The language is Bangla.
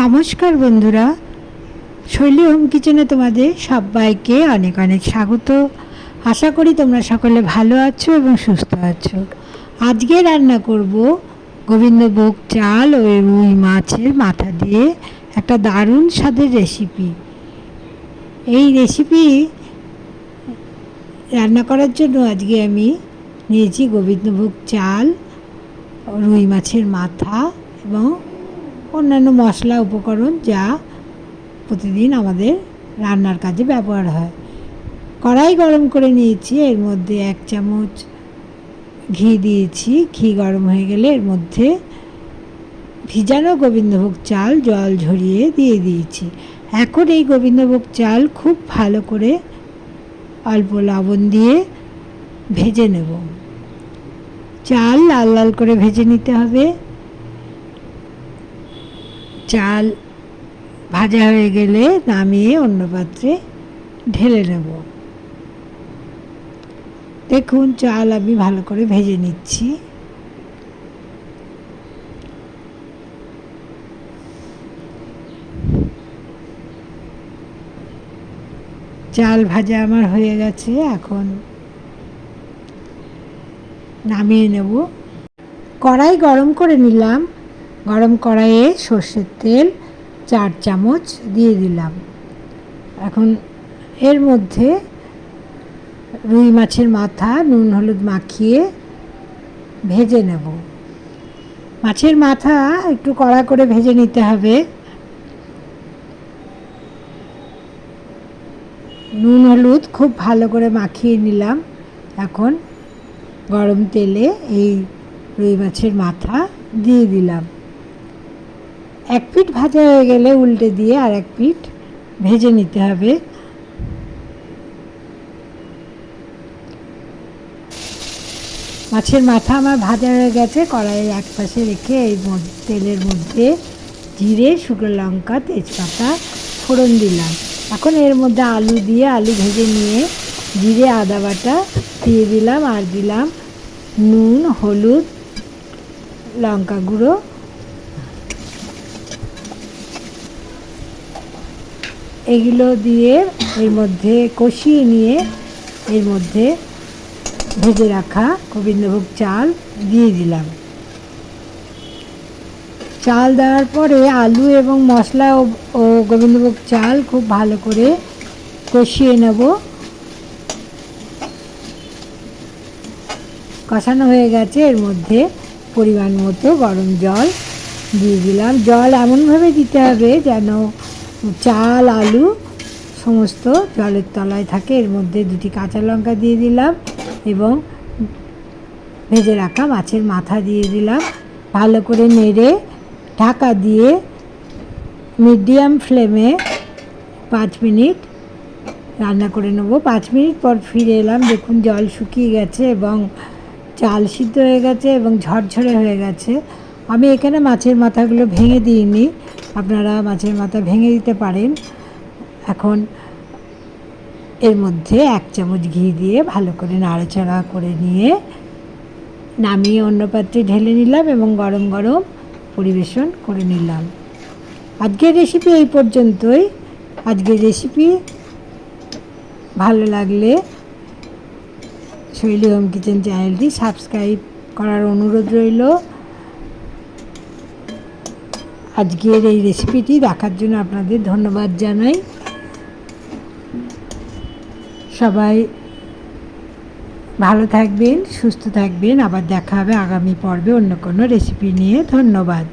নমস্কার বন্ধুরা। শৈলী হোম কিচেনে তোমাদের সবাইকে অনেক অনেক স্বাগত। আশা করি তোমরা সকলে ভালো আছো এবং সুস্থ আছো। আজকে রান্না করব গোবিন্দভোগ চাল ও রুই মাছের মাথা দিয়ে একটা দারুণ স্বাদের রেসিপি এই রেসিপি রান্না করার জন্য আজকে আমি নিয়েছি গোবিন্দভোগ চাল, রুই মাছের মাথা এবং অন্যান্য মশলা উপকরণ যা প্রতিদিন আমাদের রান্নার কাজে ব্যবহার হয়। কড়াই গরম করে নিয়েছি, এর মধ্যে এক চামচ ঘি দিয়েছি। ঘি গরম হয়ে গেলে এর মধ্যে ভিজানো গোবিন্দভোগ চাল, জল ঝরিয়ে দিয়ে দিয়েছি। এখন এই গোবিন্দভোগ চাল খুব ভালো করে অল্প লবণ দিয়ে ভেজে নেব। চাল লাল লাল করে ভেজে নিতে হবে। চাল ভাজা হয়ে গেলে নামিয়ে অন্য পাত্রে ঢেলে নেব। দেখুন, চাল আমি ভালো করে ভেজে নিচ্ছি। চাল ভাজা আমার হয়ে গেছে, এখন নামিয়ে নেব। কড়াই গরম করে নিলাম। গরম কড়াইয়ে সর্ষের তেল চার চামচ দিয়ে দিলাম। এখন এর মধ্যে রুই মাছের মাথা, নুন, হলুদ মাখিয়ে ভেজে নেব। মাছের মাথা একটু কড়া করে ভেজে নিতে হবে। নুন, হলুদ খুব ভালো করে মাখিয়ে নিলাম। এখন গরম তেলে এই রুই মাছের মাথা দিয়ে দিলাম। এক পিঠ ভাজা হয়ে গেলে উল্টে দিয়ে আর এক পিঠ ভেজে নিতে হবে। মাছের মাথা আমার ভাজা হয়ে গেছে, কড়াইয়ের এক পাশে রেখে এই তেলের মধ্যে জিরে, শুকনো লঙ্কা, তেজপাতা, ফোড়ন দিলাম। এখন এর মধ্যে আলু দিয়ে আলু ভেজে নিয়ে জিরে, আদা বাটা দিয়ে দিলাম আর দিলাম নুন, হলুদ, লঙ্কা গুঁড়ো এগুলো দিয়ে এর মধ্যে কষিয়ে নিয়ে এর মধ্যে ভেজে রাখা গোবিন্দভোগ চাল দিয়ে দিলাম। চাল দেওয়ার পরে আলু এবং মশলা ও গোবিন্দভোগ চাল খুব ভালো করে কষিয়ে নেব। কষানো হয়ে গেছে, এর মধ্যে পরিমাণ মতো গরম জল দিয়ে দিলাম। জল এমনভাবে দিতে হবে যেন চাল, আলু, সমস্ত জলের তলায় থাকে। এর মধ্যে দুটি কাঁচা লঙ্কা দিয়ে দিলাম এবং ভেজে রাখা মাছের মাথা দিয়ে দিলাম। ভালো করে নেড়ে ঢাকা দিয়ে মিডিয়াম ফ্লেমে পাঁচ মিনিট রান্না করে নেব। পাঁচ মিনিট পর ফিরে এলাম। দেখুন, জল শুকিয়ে গেছে এবং চাল সিদ্ধ হয়ে গেছে এবং ঝরঝরে হয়ে গেছে। আমি এখানে মাছের মাথাগুলো ভেঙে দিইনি। আপনারা মাছের মাথা ভেঙে দিতে পারেন। এখন এর মধ্যে এক চামচ ঘি দিয়ে ভালো করে নাড়াচাড়া করে নিয়ে নামিয়ে অন্য পাত্রে ঢেলে নিলাম এবং গরম গরম পরিবেশন করে নিলাম। আজকের রেসিপি এই পর্যন্তই। আজকের রেসিপি ভালো লাগলে শৈলী হোম কিচেন চ্যানেলটি সাবস্ক্রাইব করার অনুরোধ রইল। আজকের এই রেসিপিটি দেখার জন্য আপনাদের ধন্যবাদ জানাই। সবাই ভালো থাকবেন, সুস্থ থাকবেন। আবার দেখা হবে আগামী পর্বে অন্য কোনো রেসিপি নিয়ে। ধন্যবাদ।